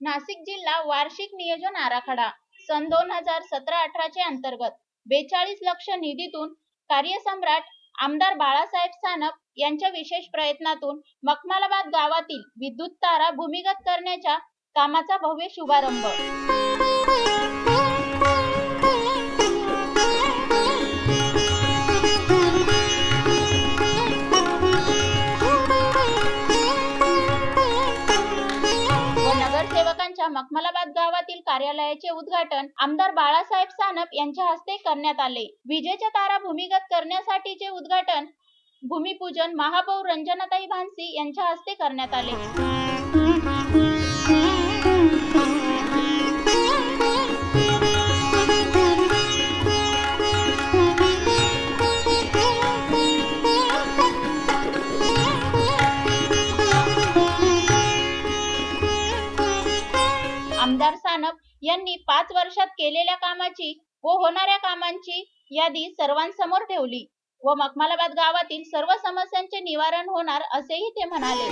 नाशिक जिल्हा वार्षिक नियोजन आराखडा सन दोन हजार सतरा अठराचे अंतर्गत बेचाळीस लक्ष निधीतून कार्यसम्राट आमदार बाळासाहेब सानप यांच्या विशेष प्रयत्नातून मखमालाबाद गावातील विद्युत तारा भूमिगत करण्याच्या कामाचा भव्य शुभारंभ. नगरसेवकांच्या मखमलाबाद गावातील कार्यालयाचे उद्घाटन आमदार बाळासाहेब सानप यांच्या हस्ते करण्यात आले. विजेच्या तारा भूमिगत करण्यासाठीचे उद्घाटन भूमिपूजन महापौर रंजनाताई भानसी यांच्या हस्ते करण्यात आले. यांनी पाच वर्षात केलेल्या कामाची व होणाऱ्या कामांची यादी सर्वांसमोर ठेवली व मखमालाबाद गावातील सर्व समस्यांचे निवारण होणार असेही ते म्हणाले.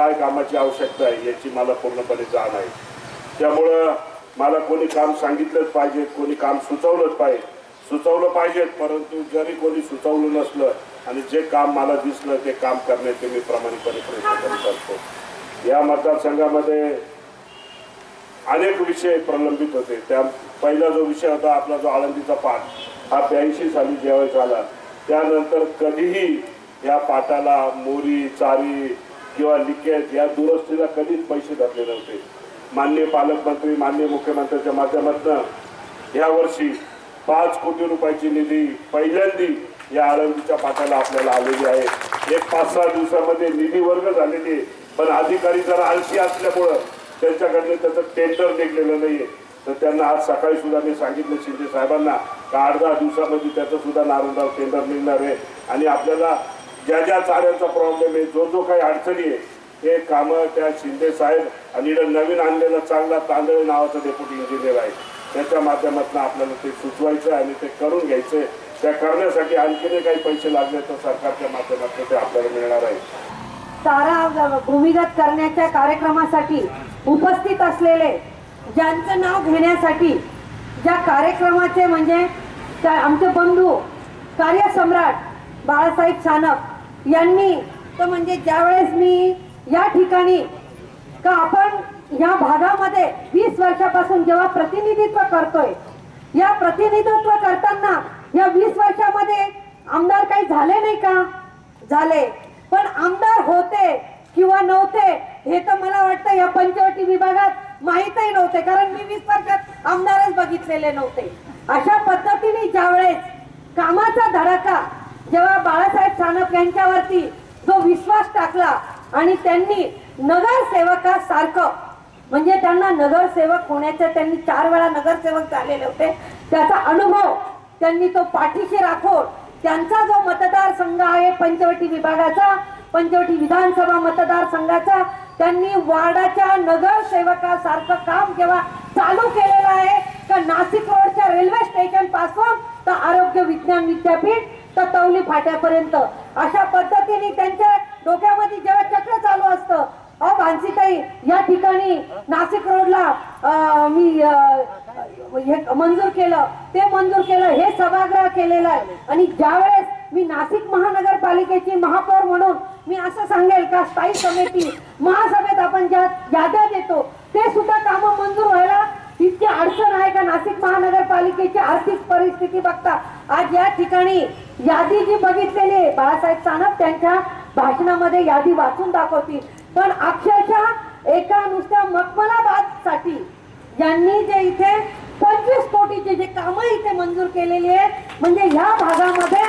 काय कामाची आवश्यकता आहे याची मला पूर्णपणे जाण आहे. त्यामुळं मला कोणी काम सांगितलंच पाहिजे कोणी काम सुचवलंच पाहिजे. सुचवलं पाहिजे परंतु जरी कोणी सुचवलं नसलं आणि जे काम मला दिसलं ते काम करण्याचे मी प्रामाणिकपणे प्रयत्न करत असतो. या मतदारसंघामध्ये अनेक विषय प्रलंबित होते. त्या पहिला जो विषय होता आपला जो आळंदीचा पाठ हा ब्याऐंशी साली ज्यावेळेस आला त्यानंतर कधीही या पाटाला मोरी चारी किंवा लिकेज या दुरुस्तीला कधीच पैसे धरले नव्हते. माननीय पालकमंत्री माननीय मुख्यमंत्र्यांच्या माध्यमातून या वर्षी पाच कोटी रुपयाची निधी पहिल्यांदी या आळंदीच्या पाठाला आपल्याला आलेली आहे. एक पाच सहा दिवसामध्ये निधी वर्ग झालेली आहे. पण अधिकारी जरा आळशी असल्यामुळं त्यांच्याकडनं त्याचं टेंडर निघलेलं नाहीये. तर त्यांना आज सकाळी सुद्धा मी सांगितलं शिंदे साहेबांना का आठ दहा दिवसामध्ये त्याचं सुद्धा नारायणराव टेंडर निघणार आहे. आणि आपल्याला ज्या ज्या चाऱ्याचा प्रॉब्लेम आहे जो जो काही अडचणी आहे हे कामं त्या शिंदे साहेब आणि इकडं नवीन आणलेला चांगला तांदळे नावाचा डेप्युटी इंजिनियर आहे. त्याच्या माध्यमातून आपल्याला ते सुचवायचं आणि ते करून घ्यायचे. त्या करण्यासाठी आणखीनही काही पैसे लागले तर सरकारच्या माध्यमातून ते आपल्याला मिळणार आहे. तारा भूमिगत करण्याच्या कार्यक्रमासाठी उपस्थित असलेले ज्यांचं नाव घेण्यासाठी ज्या कार्यक्रमाचे म्हणजे त्या आमचे बंधू कार्यसम्राट बाळासाहेब छानक यांनी तर म्हणजे ज्यावेळेस मी या ठिकाणी का आपण या भागामध्ये वीस वर्षापासून जेव्हा प्रतिनिधित्व करतोय या प्रतिनिधित्व करताना या वीस वर्षामध्ये आमदार काही झाले नाही का? झाले. पण आमदार होते किंवा नव्हते हे तर मला वाटतं या पंचवटी विभागात माहीतही नव्हते कारण मी वीस वर्षात आमदारच बघितलेले नव्हते. अशा पद्धतीने ज्यावेळेस कामाचा धडाका जेव्हा बाळासाहेब सानप यांच्यावरती जो विश्वास टाकला आणि त्यांनी नगरसेवकासारखं म्हणजे त्यांना नगरसेवक होण्याचे त्यांनी चार वेळा नगरसेवक झालेले होते त्याचा अनुभव त्यांनी तो पाठीशी राखून त्यांचा जो मतदारसंघ आहे पंचवटी विभागाचा पंचवटी विधानसभा मतदारसंघाचा त्यांनी वार्डाच्या नगरसेवकासारखं काम केव्हा चालू केलेलं आहे का नाशिक रोडच्या रेल्वे स्टेशनपासून तर आरोग्य विज्ञान विद्यापीठ तर तवली फाट्यापर्यंत. अशा पद्धतीने त्यांच्या डोक्यामध्ये जेव्हा चक्र चालू असतं अहो भानसीताई या ठिकाणी नाशिक रोडला मी मंजूर केलं. ते मंजूर केलं हे सभागृह केलेलं आहे. आणि ज्यावेळेस मी नाशिक महानगरपालिकेची महापौर म्हणून मी असं सांगेल का स्थायी समिती महासभेत आपण ज्या याद्या देतो ते सुद्धा कामं मंजूर व्हायला इतकी अडचण आहे का नाशिक महानगरपालिकेची आर्थिक परिस्थिती बघता? आज या ठिकाणी यादी जी बघितलेली आहे बाळासाहेब सानप त्यांच्या भाषणामध्ये यादी वाचून दाखवतील. पण अक्षरशः एका नुसत्या मकमलाबादसाठी यांनी जे इथे पंचवीस कोटीचे जे कामं इथे मंजूर केलेली आहेत म्हणजे ह्या भागामध्ये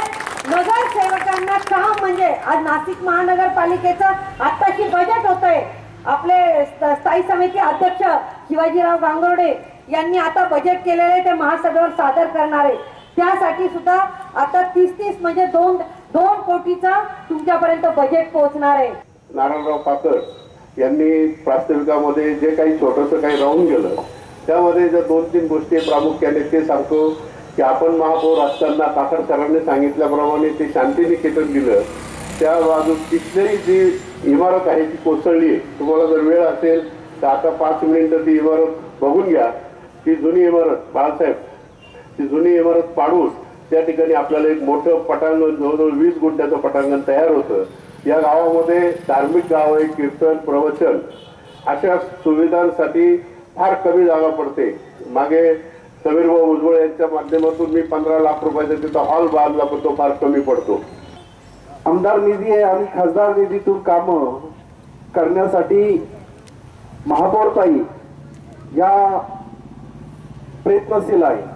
नगरसेवकांना काम म्हणजे आज नाशिक महानगरपालिकेचं आत्ताची बजेट होत आहे आपले स्थायी समिती अध्यक्ष शिवाजीराव गांगोर्डे यांनी आता बजेट केलेले आहे ते महासभेवर सादर करणार आहे. त्यासाठी सुद्धा आता तीस तीस म्हणजे दोन दोन कोटीचा तुमच्यापर्यंत बजेट पोहोचणार आहे. नारायणराव पाकर यांनी प्रास्ताविकामध्ये जे काही छोटंसं काही राहून गेलं त्यामध्ये ज्या दोन तीन गोष्टी प्रामुख्याने ते सांगतो की आपण महापौर असताना काकड सरांनी सांगितल्याप्रमाणे ते शांतिनिकेतन दिलं. त्या बाजू तिथली जी इमारत आहे ती कोसळली आहे. तुम्हाला जर वेळ असेल तर आता पाच मिनिटं ती इमारत बघून घ्या. ती जुनी इमारत बाळासाहेब ती जुनी इमारत पाडून त्या ठिकाणी आपल्याला एक मोठं पटांगण जवळजवळ वीस गुंठ्याचं पटांगण तयार होतं. या गावामध्ये धार्मिक गाव आहे कीर्तन प्रवचन अशा सुविधांसाठी फार कमी जागा पडते. मागे समीरभाऊ भुजबळ यांच्या माध्यमातून मी पंधरा लाख रुपयाचा तिथं हॉल बांधला पण तो फार कमी पडतो. आमदार निधी आहे आणि खासदार निधीतून कामं करण्यासाठी महापौरताई या प्रयत्नशील आहे.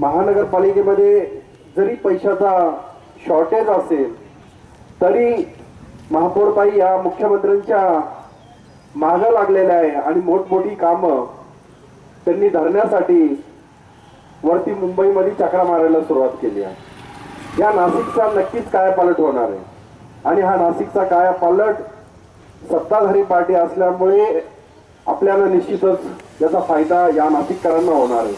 महानगरपालिकेमध्ये जरी पैशाचा शॉर्टेज असेल तरी महापौरबाई या मुख्यमंत्र्यांच्या मागं लागलेल्या आहे आणि मोठमोठी कामं त्यांनी धरण्यासाठी वरती मुंबईमध्ये चक्रा मारायला सुरुवात केली आहे. या नाशिकचा नक्कीच कायापालट होणार आहे. आणि हा नाशिकचा कायापालट सत्ताधारी पार्टी असल्यामुळे आपल्याला निश्चितच याचा फायदा या नाशिककरांना होणार आहे.